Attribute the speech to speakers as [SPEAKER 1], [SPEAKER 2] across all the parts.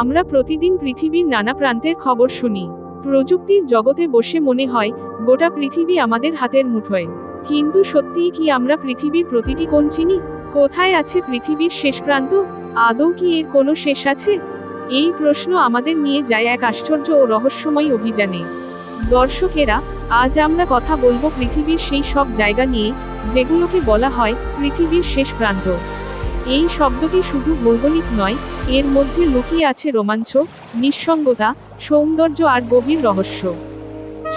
[SPEAKER 1] আমরা প্রতিদিন পৃথিবীর নানা প্রান্তের খবর শুনি। প্রযুক্তির জগতে বসে মনে হয়, গোটা পৃথিবী আমাদের হাতের মুঠোয়। কিন্তু সত্যিই কি আমরা পৃথিবীর প্রতিটি কোণ চিনি? কোথায় আছে পৃথিবীর শেষ প্রান্ত? আদৌ কি এর কোনো শেষ আছে? এই প্রশ্ন আমাদের নিয়ে যায় এক আশ্চর্য ও রহস্যময় অভিযানে। দর্শকেরা, আজ আমরা কথা বলব পৃথিবীর সেই সব জায়গা নিয়ে, যেগুলোকে বলা হয় পৃথিবীর শেষ প্রান্ত। এই শব্দটি শুধু ভৌগোলিক নয়, এর মধ্যে লুকিয়ে আছে রোমাঞ্চ, নিঃসঙ্গতা, সৌন্দর্য আর গভীর রহস্য।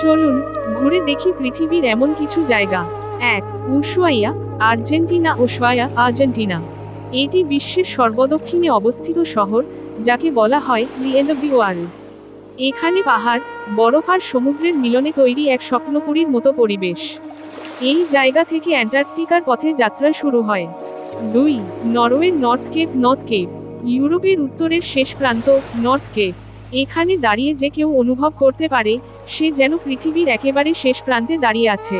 [SPEAKER 1] চলুন, ঘুরে দেখি পৃথিবীর এমন কিছু জায়গা। এক উশুয়াইয়া আর্জেন্টিনা ওশুয়াইয়া আর্জেন্টিনা। এটি বিশ্বের সর্বদক্ষিণে অবস্থিত শহর, যাকে বলা হয় এন্ড ওয়ার্ল্ড এখানে পাহাড়, বরফ আর সমুদ্রের মিলনে তৈরি এক স্বপ্নপুরীর মতো পরিবেশ। এই জায়গা থেকে অ্যান্টার্কটিকার পথে যাত্রা শুরু হয়। দুই নরওয়ের নর্থ কেপ নর্থ কেপ। ইউরোপের উত্তরের শেষ প্রান্ত, নর্থ কেপ। এখানে দাঁড়িয়ে যে কেউ অনুভব করতে পারে, সে যেন পৃথিবীর একেবারে শেষ প্রান্তে দাঁড়িয়ে আছে।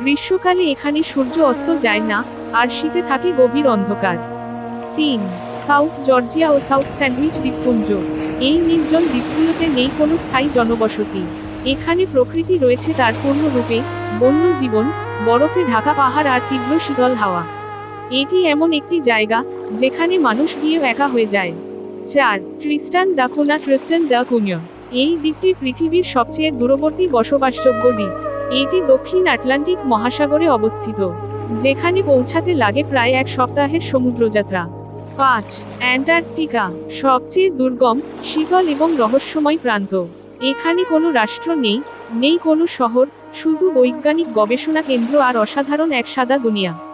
[SPEAKER 1] গ্রীষ্মকালে এখানে সূর্য অস্ত যায় না, আর শীতে থাকে গভীর অন্ধকার। তিন, সাউথ জর্জিয়া ও সাউথ স্যান্ডউইচ দ্বীপপুঞ্জ। এই নির্জন দ্বীপগুলোতে নেই কোনো স্থায়ী জনবসতি। এখানে প্রকৃতি রয়েছে তার পূর্ণরূপে, বন্য জীবন, বরফে ঢাকা পাহাড় আর তীব্র শীতল হাওয়া। এটি এমন একটি জায়গা যেখানে মানুষ গিয়েও একা হয়ে যায়। চার ট্রিস্টান দাকুনা ট্রিস্টান দা কুনিয়ন। এই দ্বীপটি পৃথিবীর সবচেয়ে দূরবর্তী বসবাসযোগ্য দ্বীপ। এটি দক্ষিণ আটলান্টিক মহাসাগরে অবস্থিত, যেখানে পৌঁছাতে লাগে প্রায় এক সপ্তাহের সমুদ্রযাত্রা। পাঁচ, অ্যান্টার্কটিকা, সবচেয়ে দুর্গম, শীতল এবং রহস্যময় প্রান্ত। এখানে কোনো রাষ্ট্র নেই নেই কোনো শহর, শুধু বৈজ্ঞানিক গবেষণা কেন্দ্র আর অসাধারণ এক সাদা দুনিয়া।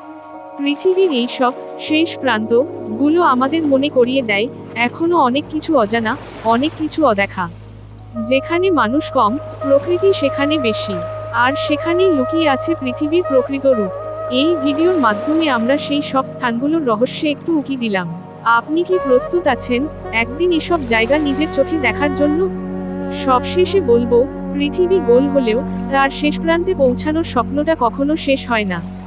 [SPEAKER 1] পৃথিবীর এই সব শেষ প্রান্তগুলো আমাদের মনে করিয়ে দেয়, এখনও অনেক কিছু অজানা, অনেক কিছু অদেখা। যেখানে মানুষ কম, প্রকৃতি সেখানে বেশি, আর সেখানেই লুকিয়ে আছে পৃথিবীর প্রকৃত রূপ। এই ভিডিওর মাধ্যমে আমরা সেই সব স্থানগুলোর রহস্যে একটু উকি দিলাম। আপনি কি প্রস্তুত আছেন? একদিন এসব জায়গা নিজের চোখে দেখার জন্য? সবশেষে বলব, পৃথিবী গোল হলেও তার শেষ প্রান্তে পৌঁছানোর স্বপ্নটা কখনো শেষ হয় না।